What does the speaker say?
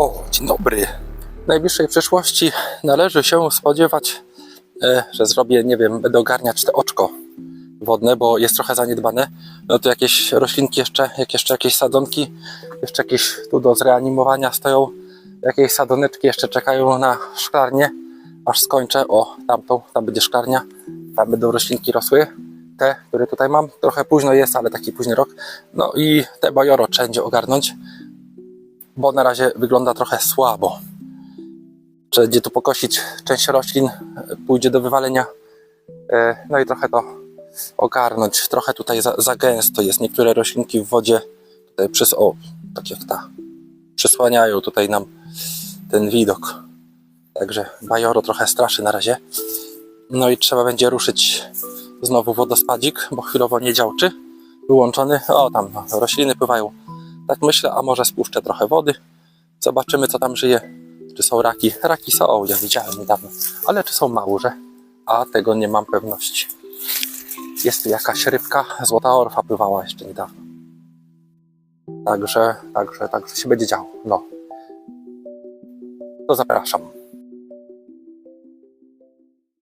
O, dzień dobry. W najbliższej przyszłości należy się spodziewać, e, że zrobię, nie wiem, będę ogarniać te oczko wodne, bo jest trochę zaniedbane. No to jakieś roślinki jeszcze, jak jeszcze jakieś sadzonki, jeszcze jakieś tu do zreanimowania stoją. Jakieś sadzoneczki jeszcze czekają na szklarnię, aż skończę. O, tamtą, tam będzie szklarnia, tam będą roślinki rosły. Te, które tutaj mam, trochę późno jest, ale taki późny rok. No i te bajoro trzeba będzie ogarnąć bo na razie wygląda trochę słabo. Będzie tu pokosić część roślin, pójdzie do wywalenia. E, No i trochę to ogarnąć. Trochę tutaj za, za gęsto jest. Niektóre roślinki w wodzie tutaj przys o, tak jak ta, przysłaniają tutaj nam ten widok. Także bajoro trochę straszy na razie. No i trzeba będzie ruszyć znowu wodospadzik, bo chwilowo nie działczy. Wyłączony. O, tam no, rośliny pływają. Tak myślę, a może spuszczę trochę wody. Zobaczymy, co tam żyje. Czy są raki? Raki są, ja widziałem niedawno. Ale czy są małże? A tego nie mam pewności. Jest tu jakaś rybka, złota orfa pływała jeszcze niedawno. Także, także, także się będzie działo. No. To zapraszam.